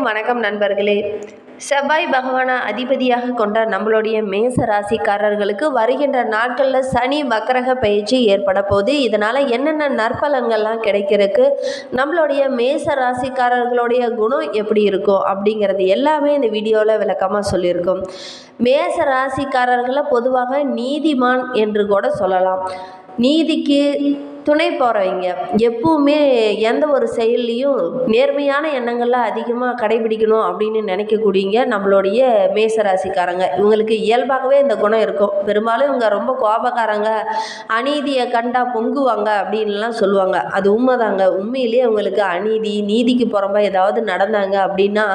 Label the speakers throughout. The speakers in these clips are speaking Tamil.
Speaker 1: வணக்கம் நண்பர்களே. செவ்வாய் பகவானை அதிபதியாக கொண்ட நம்மளுடைய மேச ராசிக்காரர்களுக்கு வருகின்ற நாட்களில் சனி வக்கரக பயிற்சி ஏற்பட போகுது. இதனால் என்னென்ன நற்பலன்கள்லாம் கிடைக்கிறதுக்கு நம்மளுடைய மேச ராசிக்காரர்களுடைய குணம் எப்படி இருக்கும் அப்படிங்கிறது எல்லாமே இந்த வீடியோவில் விளக்கமாக சொல்லியிருக்கோம். மேச ராசிக்காரர்களை பொதுவாக நீதிமான் என்று கூட சொல்லலாம். நீதிக்கு துணை போகிறவங்க எப்பவுமே எந்த ஒரு செயல்லையும் நேர்மையான எண்ணங்கள்லாம் அதிகமாக கடைபிடிக்கணும் அப்படின்னு நினைக்கக்கூடியங்க நம்மளுடைய மேசராசிக்காரங்க. இவங்களுக்கு இயல்பாகவே இந்த குணம் இருக்கும். பெரும்பாலும் இவங்க ரொம்ப கோபக்காரங்க அநீதியை கண்டா பொங்குவாங்க அப்படின்லாம் சொல்லுவாங்க. அது உண்மைதாங்க. உண்மையிலேயே அவங்களுக்கு அநீதி நீதிக்கு புறம்பா ஏதாவது நடந்தாங்க அப்படின்னா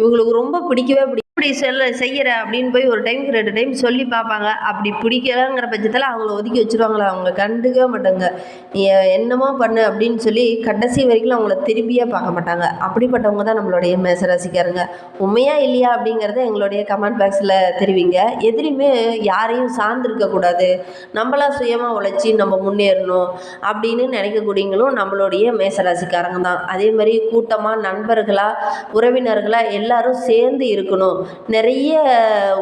Speaker 1: இவங்களுக்கு ரொம்ப பிடிக்கவே பிடிக்கும் இப்படி சொல்ல செய்கிற அப்படின்னு போய் ஒரு டைம் ரெண்டு டைம் சொல்லி பார்ப்பாங்க. அப்படி பிடிக்கலங்கிற பட்சத்தில் அவங்கள ஒதுக்கி வச்சுருவாங்களா? அவங்க கண்டுக்கவே மாட்டாங்க. நீ என்னமோ பண்ணு அப்படின்னு சொல்லி கடைசி வரைக்கும் அவங்கள திரும்பியே பார்க்க மாட்டாங்க. அப்படிப்பட்டவங்க தான் நம்மளுடைய மேசராசிக்காரங்க. உண்மையா இல்லையா அப்படிங்கிறத எங்களுடைய கமெண்ட் பாக்ஸில் தெரிவிங்க. எதிரியுமே யாரையும் சார்ந்திருக்கக்கூடாது நம்மளா சுயமாக உழைச்சி நம்ம முன்னேறணும் அப்படின்னு நினைக்கக்கூடியவங்களும் நம்மளுடைய மேசராசிக்காரங்க தான். அதே மாதிரி கூட்டமாக நண்பர்களாக உறவினர்களாக எல்லாரும் சேர்ந்து இருக்கணும். நிறைய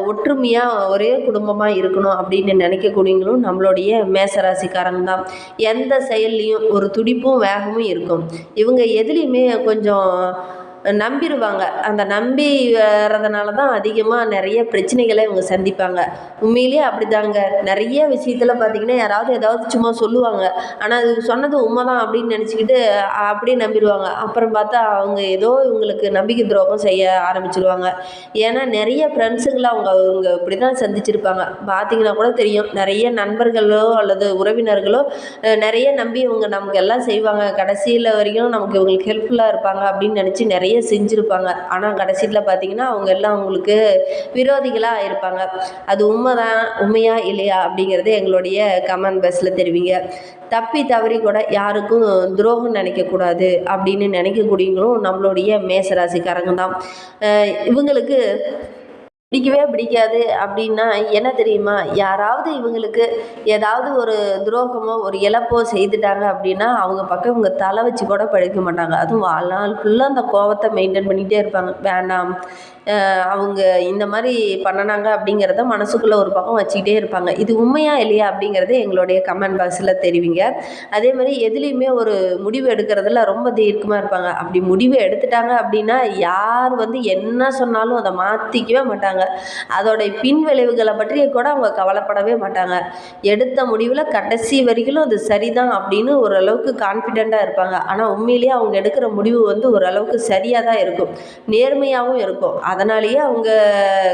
Speaker 1: ஒற்றுமையாக ஒரே குடும்பமாக இருக்கணும் அப்படின்னு நினைக்கக்கூடியவங்களும் நம்மளுடைய மேசராசிக்காரங்க தான். எந்த செயல்லையும் ஒரு துடிப்பும் வேகமும் இருக்கும். இவங்க எதுலேயுமே கொஞ்சம் நம்பிடுவாங்க அந்த நம்பி வர்றதுனால தான் அதிகமாக நிறைய பிரச்சனைகளை இவங்க சந்திப்பாங்க. உண்மையிலேயே அப்படிதாங்க. நிறைய விஷயத்தில் பார்த்தீங்கன்னா யாராவது ஏதாவது சும்மா சொல்லுவாங்க. ஆனால் அது சொன்னது உண்மை தான் அப்படின்னு நினச்சிக்கிட்டு அப்படியே நம்பிடுவாங்க அப்புறம் பார்த்தா அவங்க ஏதோ இவங்களுக்கு நம்பிக்கை துரோகம் செய்ய ஆரம்பிச்சிருவாங்க. ஏன்னா நிறைய ஃப்ரெண்ட்ஸுங்களை அவங்க அவங்க இப்படி தான் சந்திச்சிருப்பாங்க. பார்த்திங்கன்னா கூட தெரியும். நிறைய நண்பர்களோ அல்லது உறவினர்களோ நிறைய நம்பி இவங்க நமக்கு எல்லாம் செய்வாங்க. கடைசியில் வரைக்கும் நமக்கு இவங்களுக்கு ஹெல்ப்ஃபுல்லாக இருப்பாங்க அப்படின்னு நினச்சி நிறைய செஞ்சுருப்பாங்க. ஆனால் கடைசியில் பார்த்தீங்கன்னா அவங்க எல்லாம் அவங்களுக்கு விரோதிகளாக இருப்பாங்க. அது உண்மைதான் உண்மையா இல்லையா அப்படிங்கிறது எங்களுடைய கமெண்ட் பாக்ஸில் தெரிவிங்க. தப்பி தவறி கூட யாருக்கும் துரோகம் நினைக்கக்கூடாது அப்படின்னு நினைக்கக்கூடியவங்களும் நம்மளுடைய மேசராசிக்காரங்க தான். இவங்களுக்கு பிடிக்கவே பிடிக்காது அப்படின்னா என்ன தெரியுமா? யாராவது இவங்களுக்கு ஏதாவது ஒரு துரோகமோ ஒரு இழப்போ செய்துட்டாங்க அப்படின்னா அவங்க பக்கம் இவங்க தலை வச்சு கூட படிக்க மாட்டாங்க. அதுவும் வாழ்நாள் ஃபுல்லாக அந்த கோவத்தை மெயின்டைன் பண்ணிகிட்டே இருப்பாங்க. வேண்டாம். அவங்க இந்த மாதிரி பண்ணினாங்க அப்படிங்கிறத மனசுக்குள்ளே ஒரு பக்கம் வச்சுக்கிட்டே இருப்பாங்க. இது உண்மையா இல்லையா அப்படிங்கிறத எங்களுடைய கமெண்ட் பாக்ஸில் தெரிவிங்க. அதே மாதிரி எதுலேயுமே ஒரு முடிவு எடுக்கிறதுல ரொம்ப தீர்க்கமாக இருப்பாங்க. அப்படி முடிவு எடுத்துட்டாங்க அப்படின்னா யார் வந்து என்ன சொன்னாலும் அதை மாற்றிக்கவே மாட்டாங்க. அதோடைய பின் விளைவுகளை பற்றி கூட அவங்க கவலைப்படவே மாட்டாங்க. எடுத்த முடிவில் கடைசி வரைக்கும் அது சரிதான் அப்படின்னு ஓரளவுக்கு கான்ஃபிடெண்ட்டாக இருப்பாங்க. ஆனால் உண்மையிலேயே அவங்க எடுக்கிற முடிவு வந்து ஓரளவுக்கு சரியாக தான் இருக்கும். நேர்மையாகவும் இருக்கும். அதனாலேயே அவங்க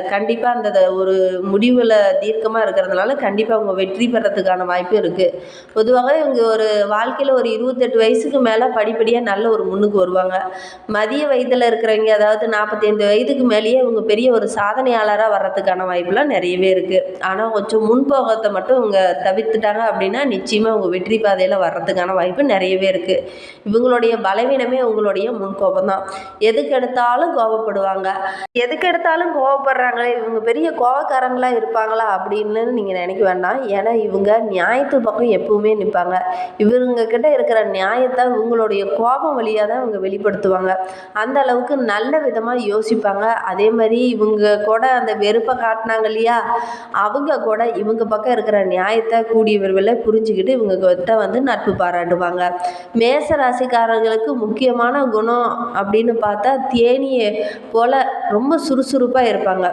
Speaker 1: கண்டிப்பாக அந்த த- ஒரு முடிவில் தீர்க்கமாக இருக்கிறதுனால கண்டிப்பாக அவங்க வெற்றி பெறத்துக்கான வாய்ப்பு இருக்குது பொதுவாக இவங்க ஒரு வாழ்க்கையில் ஒரு இருபத்தெட்டு வயசுக்கு மேலே படிப்படியாக நல்ல ஒரு முன்னுக்கு வருவாங்க. மதிய வயதில் இருக்கிறவங்க அதாவது நாற்பத்தைந்து வயதுக்கு மேலேயே இவங்க பெரிய ஒரு சாதனையாளராக வர்றதுக்கான வாய்ப்புலாம் நிறையவே இருக்குது ஆனால் கொஞ்சம் முன்போகத்தை மட்டும் இவங்க தவிர்த்துட்டாங்க அப்படின்னா நிச்சயமாக அவங்க வெற்றி பாதையில் வர்றதுக்கான வாய்ப்பு நிறையவே இருக்குது இவங்களுடைய பலவீனமே உங்களுடைய முன்கோபம் தான். எதுக்கு எடுத்தாலும் கோபப்படுவாங்க. எதுக்கு எடுத்தாலும் கோவப்படுறாங்களே இவங்க பெரிய கோவக்காரங்களா இருப்பாங்களா அப்படின்னு நீங்கள் நினைக்க வேண்டாம். ஏன்னா இவங்க நியாயத்து பக்கம் எப்பவுமே நிற்பாங்க இவங்க கிட்ட இருக்கிற நியாயத்தை இவங்களுடைய கோபம் வழியாக தான் இவங்க வெளிப்படுத்துவாங்க. அந்த அளவுக்கு நல்ல விதமாக யோசிப்பாங்க. அதே மாதிரி இவங்க கூட அந்த வெறுப்பை காட்டினாங்க இல்லையா? அவங்க கூட இவங்க பக்கம் இருக்கிற நியாயத்தை கூடிய விரைவில் புரிஞ்சுக்கிட்டு இவங்க கிட்ட வந்து நட்பு பாராட்டுவாங்க. மேச ராசிக்காரர்களுக்கு முக்கியமான குணம் அப்படின்னு பார்த்தா தேனியை போல ரொம்ப சுறுசுறுப்பாக இருப்பாங்க.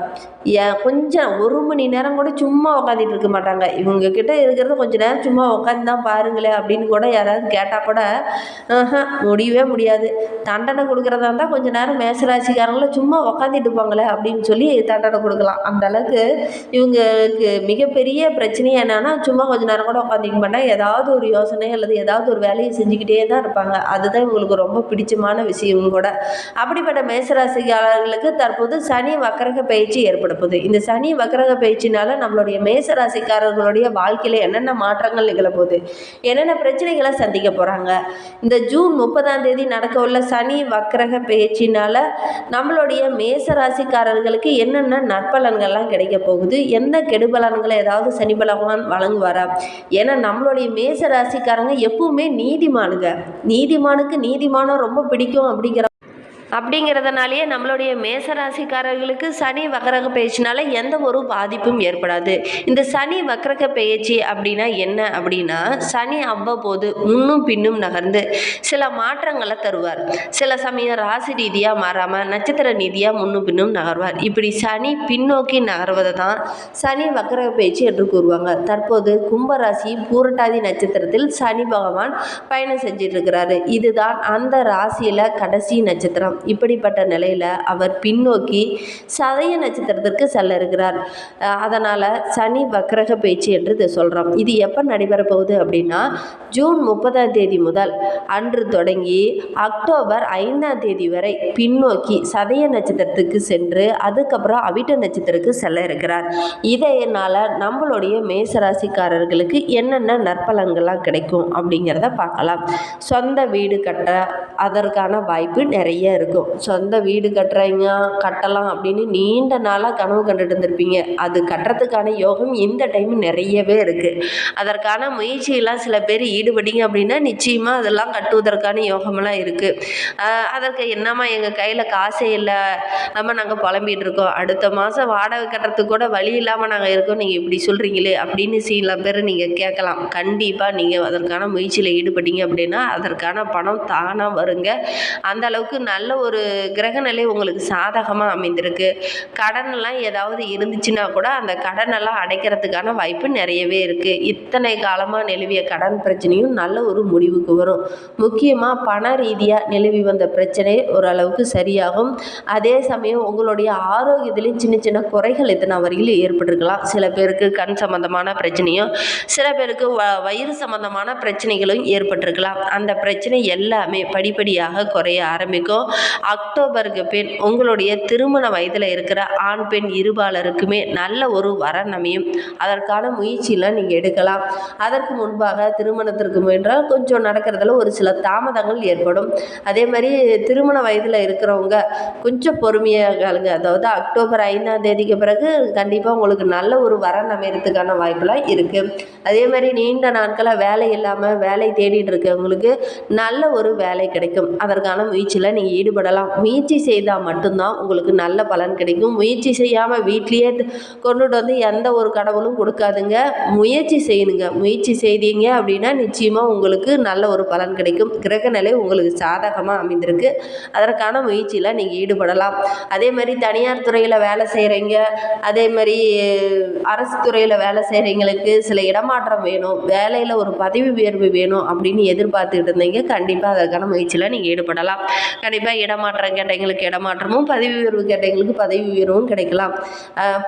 Speaker 1: ஏன் கொஞ்சம் ஒரு மணி நேரம் கூட சும்மா உட்காந்துட்டு இருக்க மாட்டாங்க. இவங்க கிட்ட இருக்கிறது கொஞ்ச நேரம் சும்மா உட்காந்து தான் பாருங்களேன் அப்படின்னு கூட யாராவது கேட்டால் கூட ஆஹா, முடியவே முடியாது. தண்டனை கொடுக்குறதா இருந்தால் கொஞ்ச நேரம் மேசராசிக்காரங்கள சும்மா உட்காந்துட்டு இருப்பாங்களே அப்படின்னு சொல்லி தண்டனை கொடுக்கலாம். அந்த அளவுக்கு இவங்களுக்கு மிகப்பெரிய பிரச்சனையே என்னன்னா சும்மா கொஞ்ச நேரம் கூட உட்காந்துக்க மாட்டாங்க. ஏதாவது ஒரு யோசனை அல்லது ஏதாவது ஒரு வேலையை செஞ்சுக்கிட்டே தான் இருப்பாங்க. அதுதான் இவங்களுக்கு ரொம்ப பிடிச்சமான விஷயம் கூட. அப்படிப்பட்ட மேசராசிக்காரர்களுக்கு தற்போது சனி வக்கரக பயிற்சி ஏற்படப்போகுது இந்த சனி வக்கரக பயிற்சினால நம்மளுடைய மேசராசிக்காரர்களுடைய வாழ்க்கையில என்னென்ன மாற்றங்கள் நிகழப்போகுது என்னென்ன பிரச்சனைகளை சந்திக்க போகிறாங்க இந்த ஜூன் முப்பதாம் தேதி நடக்க உள்ள சனி வக்கரக பயிற்சினால நம்மளுடைய மேச ராசிக்காரர்களுக்கு என்னென்ன நற்பலன்கள்லாம் கிடைக்க போகுது? எந்த கெடுபலன்களை ஏதாவது சனி பகவான் வழங்குவாரா? ஏன்னா நம்மளுடைய மேச ராசிக்காரங்க எப்பவுமே நீதிமானுங்க. நீதிமானுக்கு நீதிமானம் ரொம்ப பிடிக்கும் அப்படிங்கிற அப்படிங்கிறதுனாலேயே நம்மளுடைய மேசராசிக்காரர்களுக்கு சனி வக்கரக பயிற்சினால எந்த ஒரு பாதிப்பும் ஏற்படாது. இந்த சனி வக்கரக பயிற்சி அப்படின்னா என்ன அப்படின்னா சனி அவ்வப்போது முன்னும் பின்னும் நகர்ந்து சில மாற்றங்களை தருவார். சில சமயம் ராசி ரீதியாக மாறாமல் நட்சத்திர ரீதியாக முன்னும் பின்னும் நகர்வார். இப்படி சனி பின்னோக்கி நகர்வதை தான் சனி வக்கரக பயிற்சி என்று கூறுவாங்க. தற்போது கும்பராசி பூரட்டாதி நட்சத்திரத்தில் சனி பகவான் பயணம் செஞ்சிட்டு இருக்கிறாரு. இதுதான் அந்த ராசியில் கடைசி நட்சத்திரம். இப்படிப்பட்ட நிலையில் அவர் பின்னோக்கி சதய நட்சத்திரத்திற்கு செல்ல இருக்கிறார். அதனால் சனி வக்கரக பேச்சு என்று இதை சொல்கிறோம் இது எப்போ நடைபெற போகுது அப்படின்னா ஜூன் முப்பதாம் தேதி முதல் அன்று தொடங்கி அக்டோபர் ஐந்தாம் தேதி வரை பின்னோக்கி சதய நட்சத்திரத்துக்கு சென்று அதுக்கப்புறம் அவிட்ட நட்சத்திரத்துக்கு செல்ல இருக்கிறார். இதனால் நம்மளுடைய மேசராசிக்காரர்களுக்கு என்னென்ன நற்பலன்கள்லாம் கிடைக்கும் அப்படிங்கிறத பார்க்கலாம். சொந்த வீடு கட்ட அதற்கான வாய்ப்பு நிறைய இருக்கும். சொந்த வீடு கட்டுறீங்க கட்டலாம் அப்படின்னு நீண்ட நாளாக கனவு கண்டுட்டு இருந்திருப்பீங்க. அது கட்டுறதுக்கான யோகம் இந்த டைம் நிறையவே இருக்குது அதற்கான முயற்சியெல்லாம் சில பேர் ஈடுபட்டீங்க அப்படின்னா நிச்சயமாக அதெல்லாம் கட்டுவதற்கான யோகமெல்லாம் இருக்குது அதற்கு என்னம்மா எங்கள் கையில் காசே இல்லை. நம்ம நாங்கள் புலம்பிட்டு இருக்கோம். அடுத்த மாதம் வாடகை கட்டுறதுக்கு கூட வழி இல்லாமல் நாங்கள் இருக்கோம். நீங்கள் இப்படி சொல்கிறீங்களே அப்படின்னு சில பேர் நீங்கள் கேட்கலாம். கண்டிப்பாக நீங்கள் அதற்கான முயற்சியில் ஈடுபட்டீங்க அப்படின்னா அதற்கான பணம் தானாக வருங்க. அந்த அளவுக்கு நல்ல ஒரு கிரகநிலை உங்களுக்கு சாதகமாக அமைந்திருக்கு. கடனெல்லாம் ஏதாவது இருந்துச்சுன்னா கூட அந்த கடனெல்லாம் அடைக்கிறதுக்கான வாய்ப்பு நிறையவே இருக்குது இத்தனை காலமாக நிலவிய கடன் பிரச்சனையும் நல்ல ஒரு முடிவுக்கு வரும். முக்கியமாக பண ரீதியாக நிலவி வந்த பிரச்சனை ஓரளவுக்கு சரியாகும். அதே சமயம் உங்களுடைய ஆரோக்கியத்திலையும் சின்ன சின்ன குறைகள் இத்தனை வரையிலும் ஏற்பட்டிருக்கலாம். சில பேருக்கு கண் சம்பந்தமான பிரச்சனையும் சில பேருக்கு வ வயிறு சம்பந்தமான பிரச்சனைகளும் ஏற்பட்டிருக்கலாம். அந்த பிரச்சனை எல்லாமே படிப்படியாக குறைய ஆரம்பிக்கும். அக்டோபருக்கு பின் உங்களுடைய திருமண வயதில் இருக்கிற ஆண் பெண் இருபாலருக்குமே நல்ல ஒரு வரன் அமையும் அதற்கான முயற்சியில் நீங்கள் எடுக்கலாம். அதற்கு முன்பாக திருமணத்திற்கு முயன்றால் கொஞ்சம் நடக்கிறதுல ஒரு சில தாமதங்கள் ஏற்படும். அதே மாதிரி திருமண வயதில் இருக்கிறவங்க கொஞ்சம் பொறுமையாகளுங்க அதாவது அக்டோபர் ஐந்தாம் தேதிக்கு பிறகு கண்டிப்பாக உங்களுக்கு நல்ல ஒரு வரன் அமையறதுக்கான வாய்ப்பெல்லாம் இருக்குது அதே மாதிரி நீண்ட நாட்களாக வேலை இல்லாமல் வேலை தேடிட்டு இருக்கவங்களுக்கு நல்ல ஒரு வேலை கிடைக்கும். அதற்கான முயற்சியில் நீங்கள் ஈடுபடலாம். முயற்சி செய்தால் மட்டும்தான் உங்களுக்கு நல்ல பலன் கிடைக்கும். முயற்சி செய்யாமல் வீட்லேயே கொண்டுட்டு வந்து எந்த ஒரு கடவுளும் கொடுக்காதுங்க. முயற்சி செய்யணுங்க. முயற்சி செய்தீங்க அப்படின்னா நிச்சயமாக உங்களுக்கு நல்ல ஒரு பலன் கிடைக்கும். கிரகநிலை உங்களுக்கு சாதகமாக அமைந்திருக்கு. அதற்கான முயற்சியில் நீங்கள் ஈடுபடலாம். அதே மாதிரி தனியார் துறையில் வேலை செய்கிறீங்க அதே மாதிரி அரசு துறையில் வேலை செய்கிறவங்களுக்கு சில இடமாற்றம் வேணும். வேலையில் ஒரு பதவி உயர்வு வேணும் அப்படின்னு எதிர்பார்த்துக்கிட்டு இருந்தீங்க. கண்டிப்பாக அதற்கான முயற்சியில் நீங்கள் ஈடுபடலாம். கண்டிப்பாக இடமாற்றம் கேட்டவங்களுக்கு இடமாற்றமும் பதவி உயர்வு கேட்டவங்களுக்கு பதவி உயர்வும் கிடைக்கலாம்.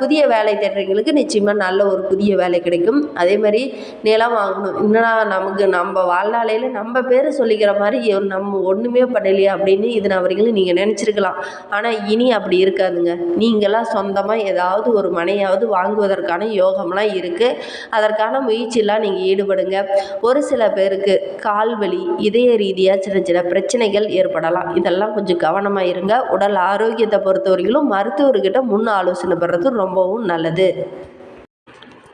Speaker 1: புதிய வேலை தேடுறவங்களுக்கு நிச்சயமாக நல்ல ஒரு புதிய வேலை கிடைக்கும். அதே மாதிரி நிலம் வாங்கணும். என்னடா நமக்கு நம்ம வாழ்நாளையில் நம்ம பேர் சொல்லிக்கிற மாதிரி நம்ம ஒன்றுமே பண்ணலையே அப்படின்னு இது வரைக்கும் நீங்கள் நினச்சிருக்கலாம். ஆனால் இனி அப்படி இருக்காதுங்க. நீங்களாம் சொந்தமாக ஏதாவது ஒரு மனையாவது வாங்குவதற்கான யோகம்லாம் இருக்குது அதற்கான முயற்சியெல்லாம் நீங்கள் ஈடுபடுங்க. ஒரு சில பேருக்கு கால் வலி இதய ரீதியாக சின்ன சின்ன பிரச்சனைகள் ஏற்படலாம். இதெல்லாம் கொஞ்சம் கொஞ்சம் கவனமாக இருங்க. உடல் ஆரோக்கியத்தை பொறுத்தவரையிலும் மருத்துவர்கிட்ட முன் ஆலோசனை பெறது ரொம்பவும் நல்லது.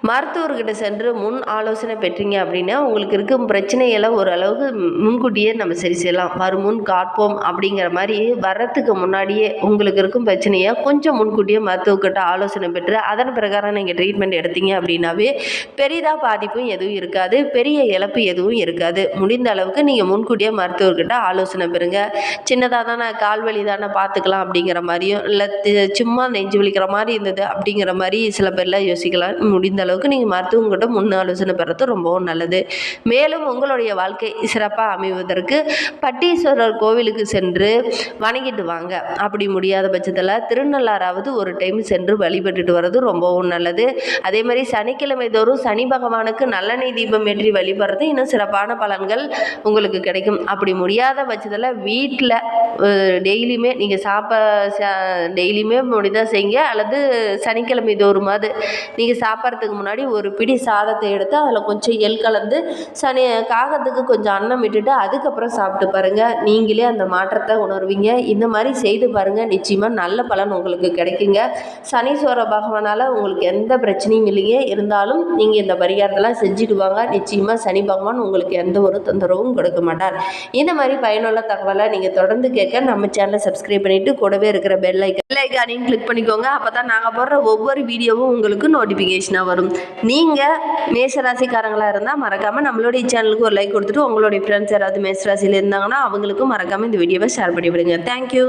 Speaker 1: மருத்துவர்கிட்ட சென்று முன் ஆலோசனை பெற்றீங்க அப்படின்னா உங்களுக்கு இருக்கும் பிரச்சனைகளை ஓரளவுக்கு முன்கூட்டியே நம்ம சரி செய்யலாம். வருமுன் காட்போம் அப்படிங்கிற மாதிரி வர்றதுக்கு முன்னாடியே உங்களுக்கு இருக்கும் பிரச்சனையை கொஞ்சம் முன்கூட்டியே மருத்துவர்கிட்ட ஆலோசனை பெற்று அதன் பிரகாரம் நீங்கள் ட்ரீட்மெண்ட் எடுத்தீங்க அப்படின்னாவே பெரிதாக பாதிப்பும் எதுவும் இருக்காது. பெரிய இழப்பு எதுவும் இருக்காது. முடிந்த அளவுக்கு நீங்கள் முன்கூட்டியே மருத்துவர்கிட்ட ஆலோசனை பெறுங்க. சின்னதாக தானே கால் வலி தானே பார்த்துக்கலாம் அப்படிங்கிற மாதிரியும் இல்லை சும்மா நெஞ்சு வலிக்கிற மாதிரி இருந்தது அப்படிங்கிற மாதிரி சில பேர்லாம் யோசிக்கலாம். முடிந்த அளவுக்கு நீங்கள் மருத்துவங்கிட்ட முன் ஆலோசனை பெறது ரொம்பவும் நல்லது. மேலும் உங்களுடைய வாழ்க்கை சிறப்பாக அமைவதற்கு பட்டீஸ்வரர் கோவிலுக்கு சென்று வணங்கிட்டு வாங்க. அப்படி முடியாத பட்சத்தில் திருநள்ளாறாவது ஒரு டைம் சென்று வழிபட்டுட்டு வர்றது ரொம்பவும் நல்லது. அதே மாதிரி சனிக்கிழமை தோறும் சனி பகவானுக்கு நல்லெண்ணெய் தீபம் ஏற்றி வழிபடுறது இன்னும் சிறப்பான பலன்கள் உங்களுக்கு கிடைக்கும். அப்படி முடியாத பட்சத்தில் வீட்டில் டெய்லியுமே நீங்கள் சாப்ப டெய்லியுமே முடிதான் செய்யுங்க. அல்லது சனிக்கிழமை தோறுமாவது நீங்கள் சாப்பிட்றதுக்கு முன்னாடி ஒரு பிடி சாதத்தை எடுத்து அதில் கொஞ்சம் எள் கலந்து சனி காகத்துக்கு கொஞ்சம் அன்னம் விட்டுட்டு அதுக்கப்புறம் சாப்பிட்டு பாருங்கள் நீங்களே அந்த மாற்றத்தை உணர்வீங்க. இந்த மாதிரி செய்து பாருங்கள் நிச்சயமாக நல்ல பலன் உங்களுக்கு கிடைக்குங்க. சனீஸ்வர பகவானால் உங்களுக்கு எந்த பிரச்சனையும் இல்லைங்க. இருந்தாலும் நீங்கள் இந்த பரிகாரத்தெல்லாம் செஞ்சுட்டு வாங்க. நிச்சயமாக சனி பகவான் உங்களுக்கு எந்த ஒரு தொந்தரவும் கொடுக்க மாட்டார். இந்த மாதிரி பயனுள்ள தகவலை நீங்கள் தொடர்ந்து கேட்க நம்ம சேனலை சப்ஸ்கிரைப் பண்ணிவிட்டு கூடவே இருக்கிற பெல் ஐக்கன் பெல் ஐக்கானையும் கிளிக் பண்ணிக்கோங்க. அப்போ தான் நாங்கள் போடுற ஒவ்வொரு வீடியோவும் உங்களுக்கு நோட்டிஃபிகேஷனாக வரும். நீங்கள் மேசராசிக்காரங்களாக இருந்தால் மறக்காமல் நம்மளுடைய சேனலுக்கு ஒரு லைக் கொடுத்துட்டு உங்களுடைய ஃப்ரெண்ட்ஸ் யாராவது மேசராசியில் இருந்தாங்கன்னா அவங்களுக்கும் மறக்காமல் இந்த வீடியோவை ஷேர் பண்ணி விடுங்க தேங்க்யூ